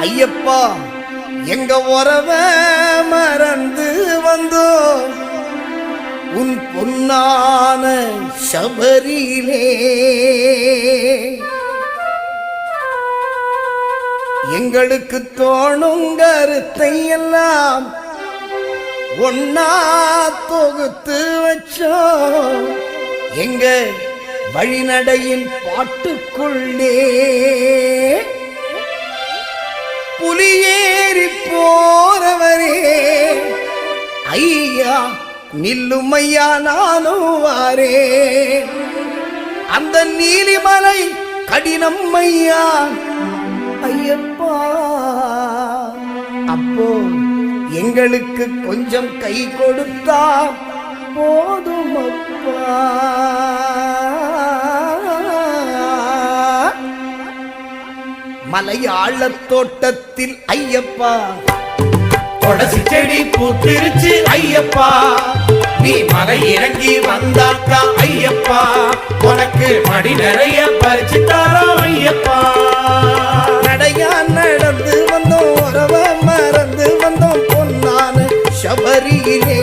ஐயப்பா எங்க உறவ மறந்து வந்தோம். உன் பொன்னான சபரியிலே. எங்களுக்கு தோணும் கருத்தை எல்லாம் ஒன்னா தொகுத்து வச்சோம். எங்க வழிநடையின் பாட்டுக்குள்ளே. புலியேறி போறவரே. ஐயா நில்லும் ஐயா நானும் வாரே. அந்த நீலிமலை கடினம் ஐயா. ஐயப்பா. அப்போ எங்களுக்கு கொஞ்சம் கை கொடுத்தா போதும் அப்பா. மலையாள தோட்டத்தில் ஐயப்பா. துளசி செடி பூத்திருச்சு ஐயப்பா. நீ மலை இறங்கி வந்தாக்கா ஐயப்பா. உனக்கு மடி நிறைய பறிச்சு தரோம் ஐயப்பா. நடையா நடந்து வந்தோம் உறவ மறந்து வந்தோம் பொன்னான சபரியிலே.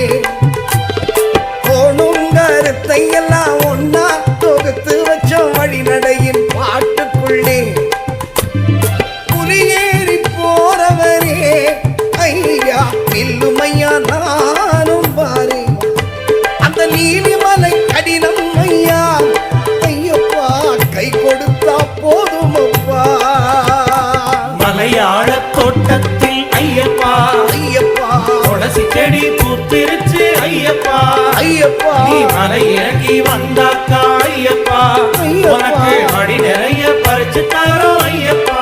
அந்த நீலிமலை கடினம் ஐயா. ஐயப்பா கை கொடுத்தா போதும் அப்பா. மலையாள தோட்டத்தில் ஐயப்பா. ஐயப்பா. துளசி செடி பூத்திருச்சு ஐயப்பா. ஐயப்பா. நீ மலை இறங்கி வந்தாக்கா ஐயப்பா. உனக்கு மடி நிறைய பறிச்சு தரோம் ஐயப்பா.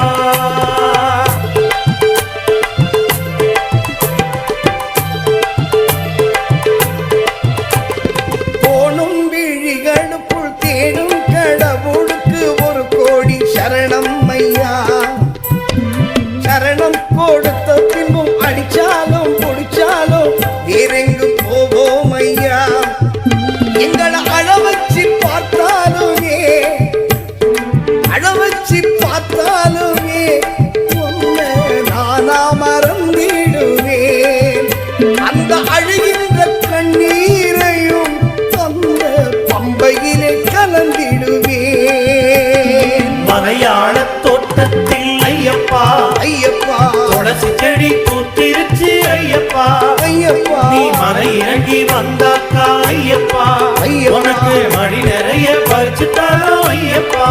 மலை இறங்கி வந்தாக்கா ஐயப்பா. உனக்கு மடி நிறைய பறிச்சு தரோம் ஐயப்பா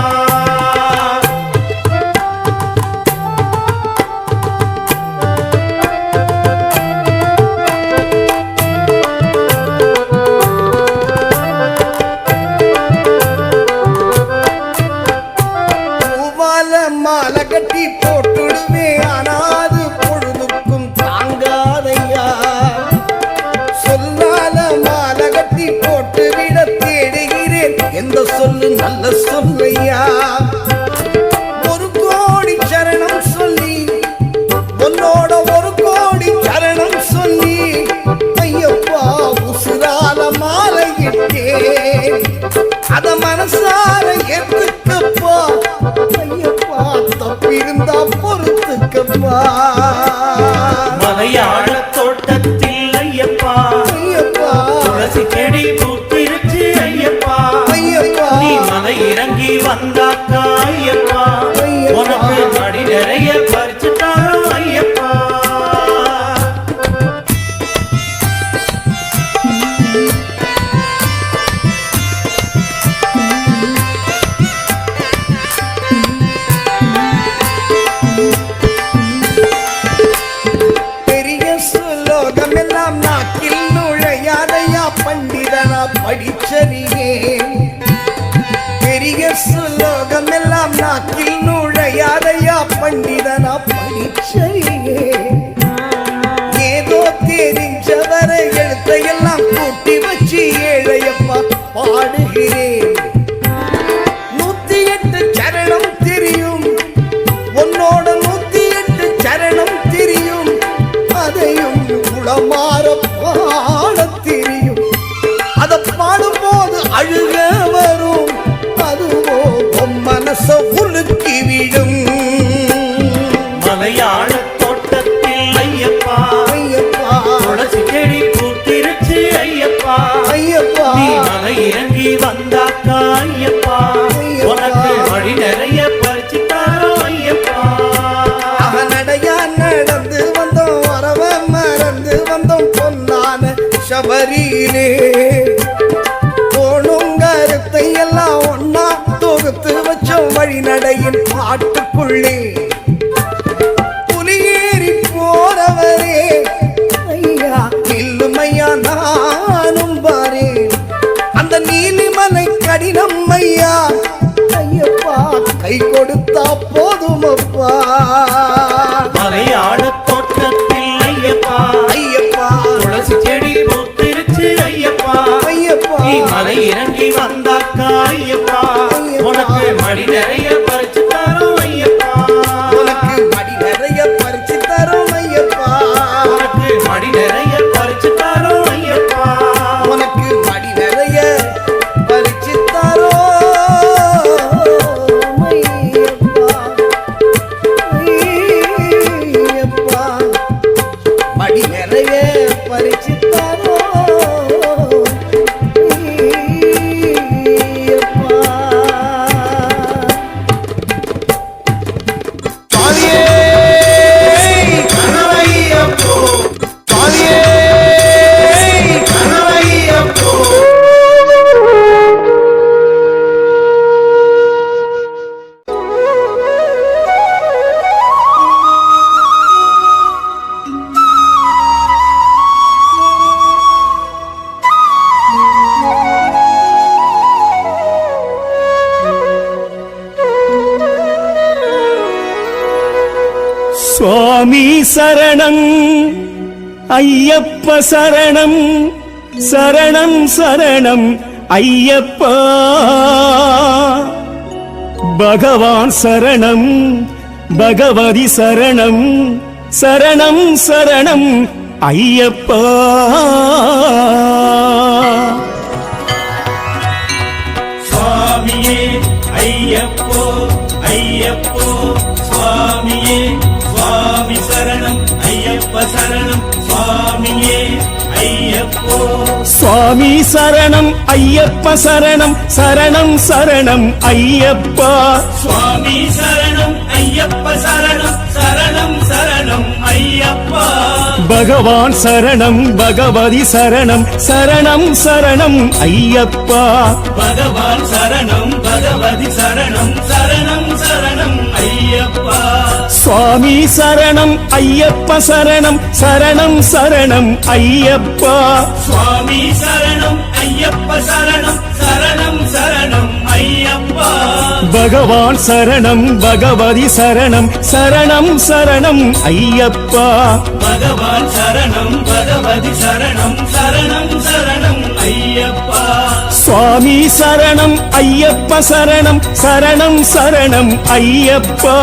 மாலை கட்டி போட்டுடுவே சொல்லையா ஒரு கோடி சரணம் சொல்லி உன்னோட ஒரு கோடி சரணம் சொல்லி ஐயப்பா உசுரால மாலையிட்டே அத மனசார ஏத்துக்கப்பா. ஐயப்பா தப்பிருந்தா பொறுத்துக்கப்பா. மலையாள குளமாரம் ஆழத்திரி சபரியிலே போனும் கருத்தை எல்லாம் ஒன்னா தொகுத்து வச்சோம் வழிநடையின் பாட்டுக்குள்ளே. புலியேறி போறவரே ஐயா இல்லுமையா நானும் பாரேன். அந்த நீலிமலை கடினம் ஐயா ஐயப்பா கை கொடுத்தா போதும் சரணம். ஐயப்ப சரணம். சரணம் சரணம். ஐயப்பா. பகவான் சரணம். பகவதி சரணம். சரணம் சரணம். ஐயப்பா. ஐயப்ப சரணம் சுவாமியே ஐயப்போ. சுவாமி சரணம் ஐயப்ப சரணம் சரணம் சரணம் ஐயப்பா. சுவாமி சரணம் ஐயப்ப சரணம் சரணம் சரணம் ஐயப்பா. பகவான் சரணம் பகவதி சரணம் சரணம் சரணம் ஐயப்பா. பகவான் சரணம் பகவதி சரணம் சரணம் சுவாமி சரணம் ஐயப்ப சரணம் சரணம் சரணம் ஐயப்பா. சுவாமி சரணம் ஐயப்ப சரணம் சரணம் சரணம் ஐயப்பா. பகவான் சரணம் பகவதி சரணம் சரணம் சரணம் ஐயப்பா. பகவான் சரணம் பகவதி சரணம் சரணம் சரணம் சுவாமி சரணம் ஐயப்ப சரணம் சரணம் சரணம் ஐயப்பா.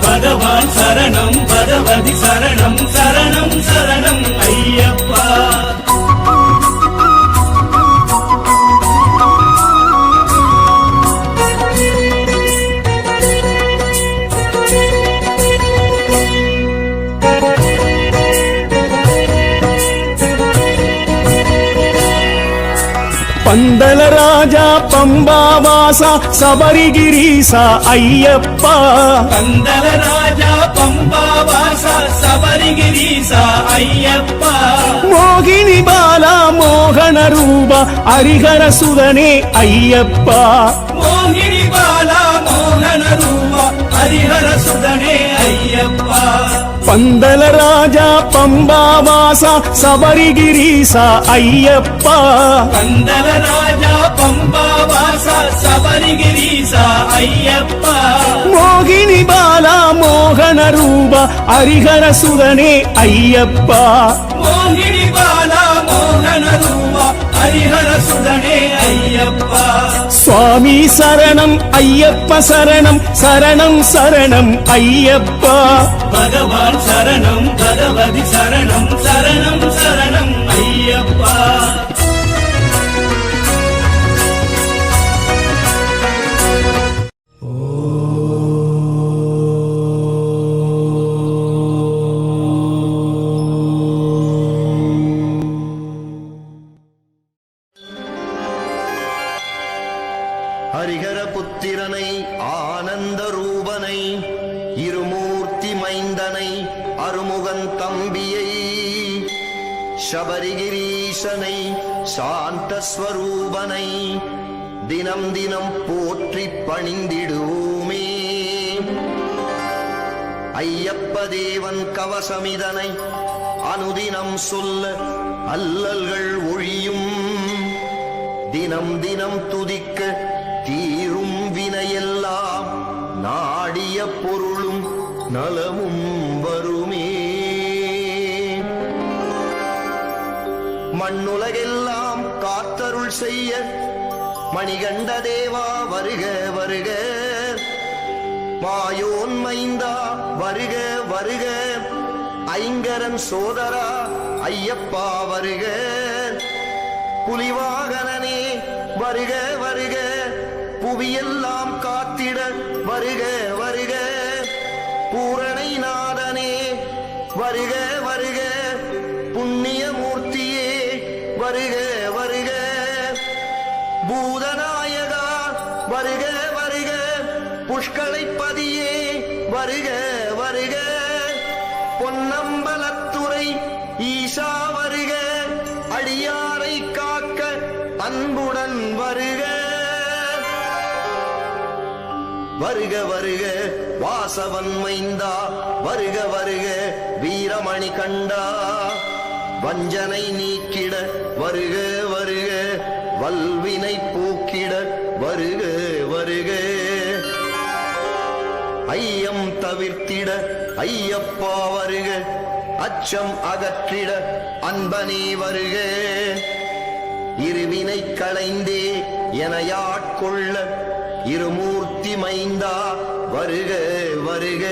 பகவான் சரணம் பகவதி சரணம் சரணம் சரணம் ஐயப்பா. பந்தல ராஜா பம்பாவாசா சபரிகிரீசா ஐயப்பா கந்தல ராஜா பம்பாவாசா சபரிகிரீசா ஐயப்பா மோகினி பாலா மோகன ரூபா ஹரிஹர சுதனே ஐயப்பா மோகினி பாலா மோகன ரூபா ஹரிஹர சுதனே ஐயப்பா பந்தல ராஜா பம்பாவாசா சபரிகிரீசா ஐயப்பா கந்தல ராஜா பம்பாவாசா சபரிகிரீசா ஐயப்பா மோகினி பாலா மோகன ரூபா ஹரிஹர சுதனே ஐயப்பா மோகினி சுவாமி சரணம் ஐயப்ப சரணம் சரணம் சரணம் ஐயப்பா. பகவான் சரணம் பகவதி சரணம் சரணம் சரணம் ஐயப்பா. போற்றி பணிந்திடுவோமே. ஐயப்ப தேவன் கவசமிதனை அனுதினம் சொல்ல அல்லல்கள் ஒழியும். தினம் தினம் துதிக்க தீரும் வினையெல்லாம் நாடிய பொருளும் நலமும் வருமே. மண்ணுலகெல்லாம் காத்தருள் செய்ய மணிகண்ட தேவா வருக வருக. மாயோன் மைந்தா வருக வருக. ஐங்கரன் சோதரா ஐயப்பா வருக. புலிவாகனே வருக வருக. புவியெல்லாம் காத்திட வருக வருக. பூரணை நாதனே வருக வருக வருக. புஷ்களைப்பதியே வருக வருக. பொன்னம்பலத்துறை ஈசா வருக. அடியாரை காக்க அன்புடன் வருக. வருக வருக. வாசவன் மைந்தா வருக வருக. வீரமணி கண்டா வஞ்சனை நீக்கிட வருக வருக. வல்வினை போக்கிட வருக வருக. ஐயம் தவிர்த்திட ஐயப்பா வருக. அச்சம் அகற்றிட அன்பனே வருக. இருவினை களைந்தே எனையாட்கொள்ள இருமூர்த்தி மைந்தா வருக வருக.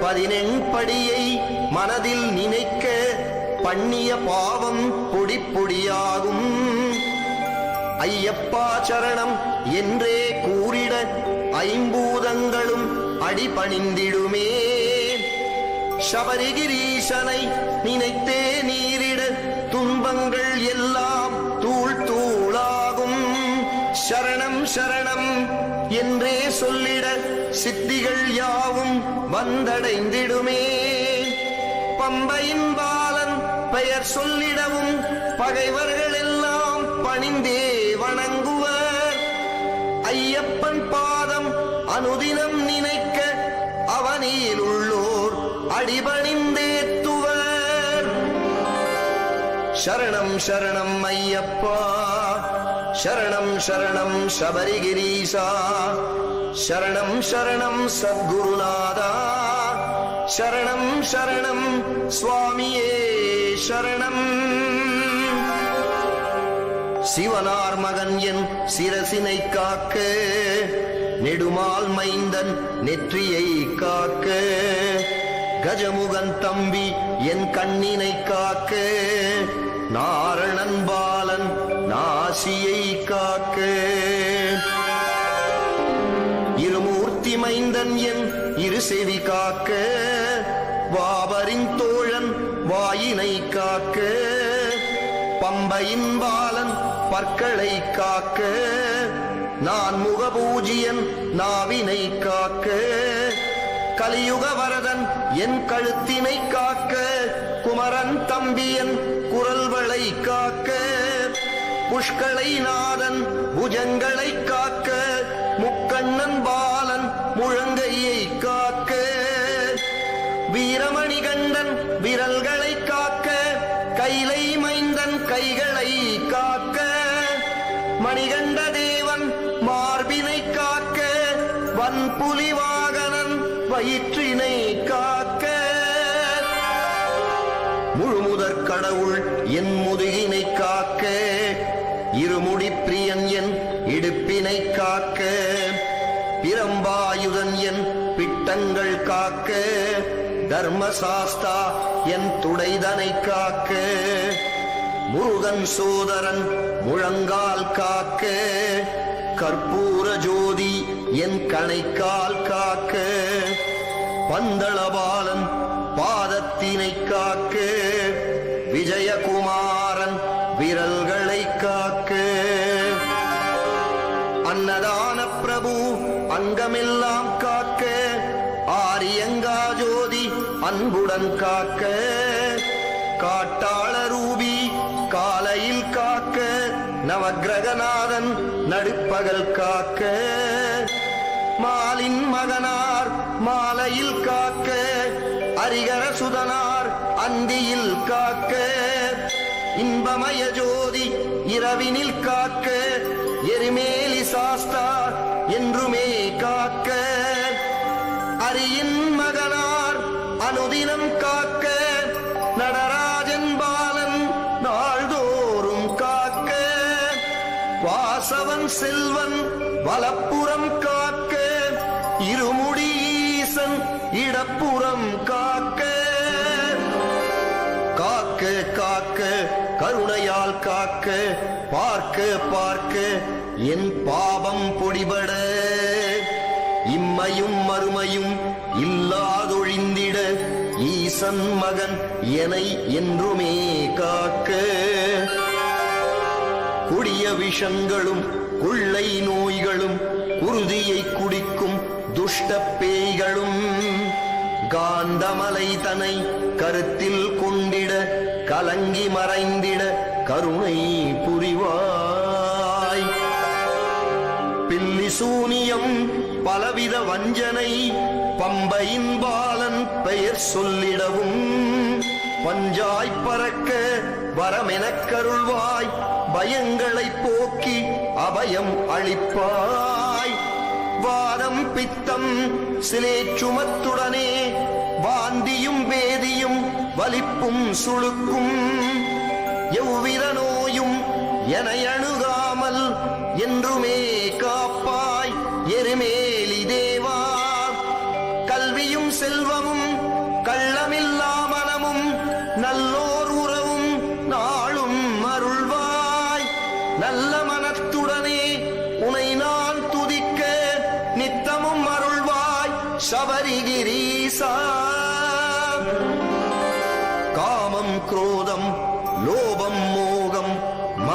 பதினெண்படியை மனதில் நினைக்க பண்ணிய பாவம் பொடி பொடியாகும். ஐயப்பா சரணம் என்றே கூறிட ஐம்பூதங்களும் அடிபணிந்திடுமே. சபரிகிரீசனை நினைத்தே நீரிட துன்பங்கள் எல்லாம் தூள் தூளாகும். சரணம் சரணம் என்றே சொல்லிட சித்திகள் யாவும் வந்தடைந்திடுமே. பம்பையின் பாலன் பெயர் சொல்லிடவும் பகைவர்கள் எல்லாம் பணிந்தே வணங்குவர். ஐயப்பன் பாதம் அனுதினம் நினைக்க அவனில் உள்ளோர் அடிபணிந்தேத்துவர். சரணம் சரணம் ஐயப்பா. சரணம் சரணம் சபரிகிரீசா. சரணம் சரணம் சத்குருநாதா. சரணம் சரணம் சுவாமியே சரணம். சிவனார் மகன் என் சிரசினை காக்க நெடுமால் மைந்தன் நெற்றியை காக்க கஜமுகன் தம்பி என் கண்ணினை காக்க நாரணன் பாலன் நாசியை காக்க. இருமூர்த்தி மைந்தன் என் இரு செவி காக்க வாபரின் தோழன் வாயினை காக்க பம்பையின் பாலன் பற்களை காக்க நான் முகபூஜியன் நாவினை காக்க. கலியுக வரதன் என் கழுத்தினை காக்க. குமரன் தம்பியன் குரல்வளை காக்க. புஷ்களை நாதன் புஜங்களை காக்க. முக்கண்ணன் பாலன் முழங்கையை காக்க. வீரமணிகண்டன் விரல்களை மணிகண்ட தேவன் மார்பினை காக்க வன்புலி வாகனன் வயிற்றினை காக்க. முழுமுதற் கடவுள் என் முதுகினை காக்க இருமுடி பிரியன் என் இடுப்பினை காக்க பிரம்பாயுதன் என் பிட்டங்கள் காக்க தர்மசாஸ்தா என் துடைதனை காக்க. முருகன் சோதரன் முழங்கால் காக்க கற்பூர ஜோதி என் கணைக்கால் காக்க. பந்தளபாலன் பாதத்தினை காக்க விஜயகுமாரன் விரல்களை காக்க. அன்னதான பிரபு அங்கமெல்லாம் காக்க ஆரியங்கா ஜோதி அன்புடன் காக்க. காட்டாள ரூபி காலையில் காக்க நவகிரகநாதன் நடுப்பகல் காக்க மாலின் மகனார் மாலையில் காக்க அரிகர சுதனார் அந்தியில் காக்க இன்பமய ஜோதி இரவினில் காக்க எரிமேலி சாஸ்தா என்றுமே காக்க அரியின் மகனார் அனுதினம் காக்க வாசவன் செல்வன் வலப்புறம் காக்க இருமுடி ஈசன் இடப்புறம் காக்க. காக்க காக்க கருணையால் காக்க பார்க்க பார்க்க என் பாவம் பொடிபட. இம்மையும் மறுமையும் இல்லாதொழிந்திட ஈசன் மகன் எனை என்றுமே காக்க. கொடிய விஷங்களும் கொள்ளை நோய்களும் குருதியை குடிக்கும் துஷ்ட பேய்களும் காந்தமலை தனை கருத்தில் கொண்டிட கலங்கி மறைந்திட கருணை புரிவாய். பில்லி சூனியம் பலவித வஞ்சனை பம்பையின் பாலன் பெயர் சொல்லிடவும் பஞ்சாய் பறக்க வரமெனக் கருள்வாய் பயங்களை போக்கி அபயம் அளிப்பாய். வாதம் பித்தம் சிலே சுமத்துடனே வாந்தியும் வேதியும் வலிப்பும் சுழுக்கும் எவ்வித நோயும் என அணுகாமல் என்றுமே காப்பாய் எருமே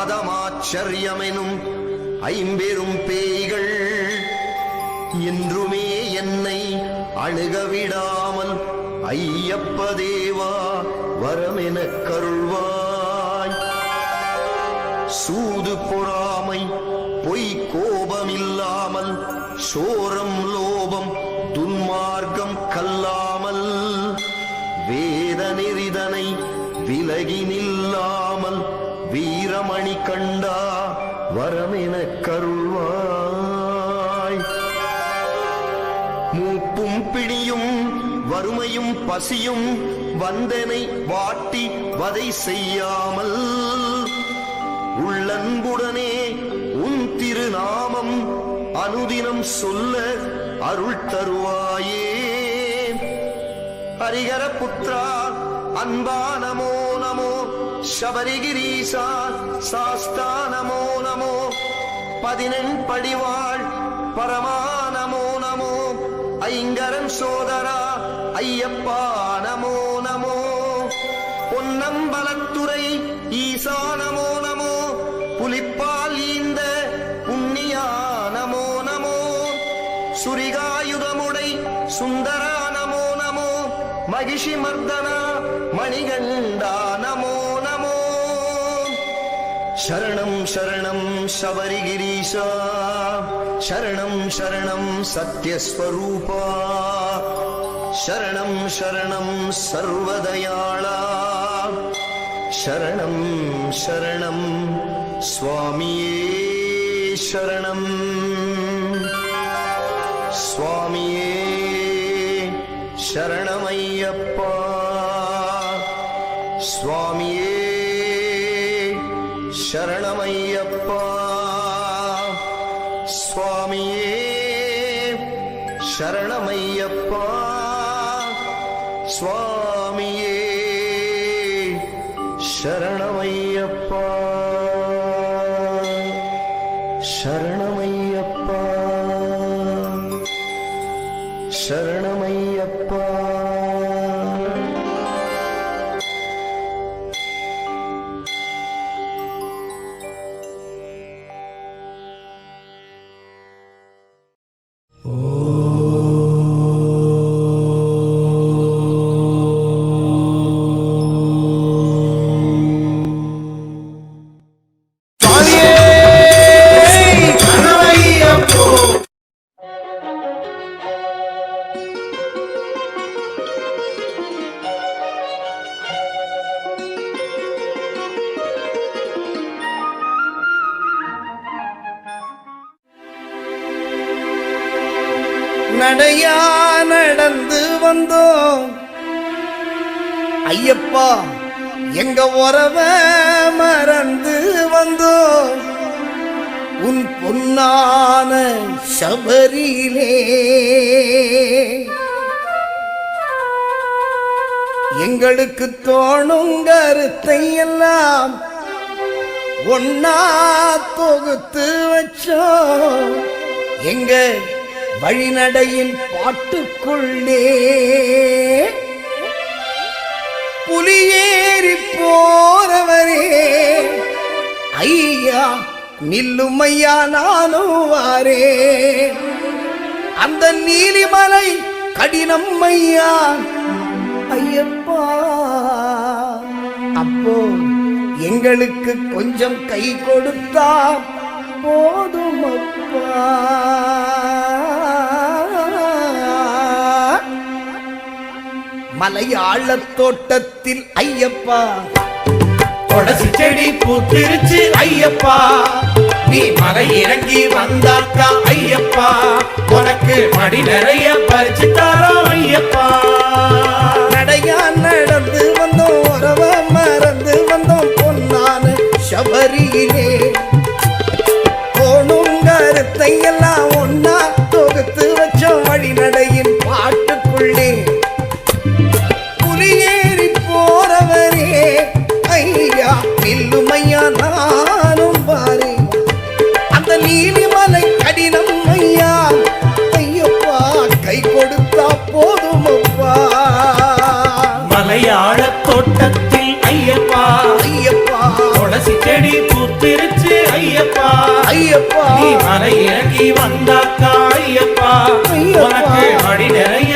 மதமாச்சரியமெனும் ஐம்பெரும் பேய்கள் என்றுமே என்னை அணுகவிடாமல் ஐயப்ப தேவா வரமென கருள்வாய். சூது பொறாமை பொய் கோபமில்லாமல் சோரம் லோபம் துன்மார்க்கம் கல்லாமல் வேத நெறிதனை விலகி நில்லாமல் வீரமணி கண்டா வரமென கருள்வாய். மூப்பும் பிடியும் வறுமையும் பசியும் வந்தனை வாட்டி வதை செய்யாமல். உள்ளன்புடனே உன் திருநாமம் அனுதினம் சொல்ல அருள் தருவாயே. ஹரிகர புத்ரா அன்பா நமோ சபரிகிரீசா சாஸ்தா நமோ நமோ. பதினெண் படிவாள் பரமா நமோ நமோ. ஐங்கரன் சோதரா ஐயப்பா நமோ நமோ. பொன்னம்பலத்துறை ஈசா நமோ நமோ. புலிப்பால் ஈந்த புண்ணியா நமோ நமோ. சுரிகாயுதமுடை சுந்தரா நமோ நமோ. மகிஷி மர்தனா மணிகண்டா शरणं शरणं शबरिगिरीशा शरणं शरणं सत्यस्वरूपा शरणं शरणं सर्वदयाळा शरणं शरणं स्वामिये शरणम् स्वामिये शरणमय्यप्पा स्वामिये எங்க உறவ மறந்து வந்தோம். உன் பொன்னான சபரியிலே. எங்களுக்கு தோணும் கருத்தை எல்லாம் ஒன்னா தொகுத்து வச்சோம். எங்க வழிநடையின் பாட்டுக்குள்ளே. புலியேறி போறவரே. ஐயா நில்லும் ஐயா நானும் வாரே. அந்த நீலிமலை கடினம் ஐயா. ஐயப்பா. அப்போ எங்களுக்கு கொஞ்சம் கை கொடுத்தா போதும் அப்பா. மலையாள தோட்டத்தில் ஐயப்பா. துளசி செடி பூத்திருச்சு ஐயப்பா. நீ மலை இறங்கி வந்தாக்கா ஐயப்பா. உனக்கு மடி நிறைய பறிச்சு தரோம் ஐயப்பா. நடையா நடந்து வந்தோம் உறவ மறந்து வந்தோம் பொன்னான சபரியிலே. போனும் கருத்தை எல்லாம் ஐயப்பா நீ மலை இறங்கி வந்தாக்கா ஐயப்பா. உனக்கு மடி நிறைய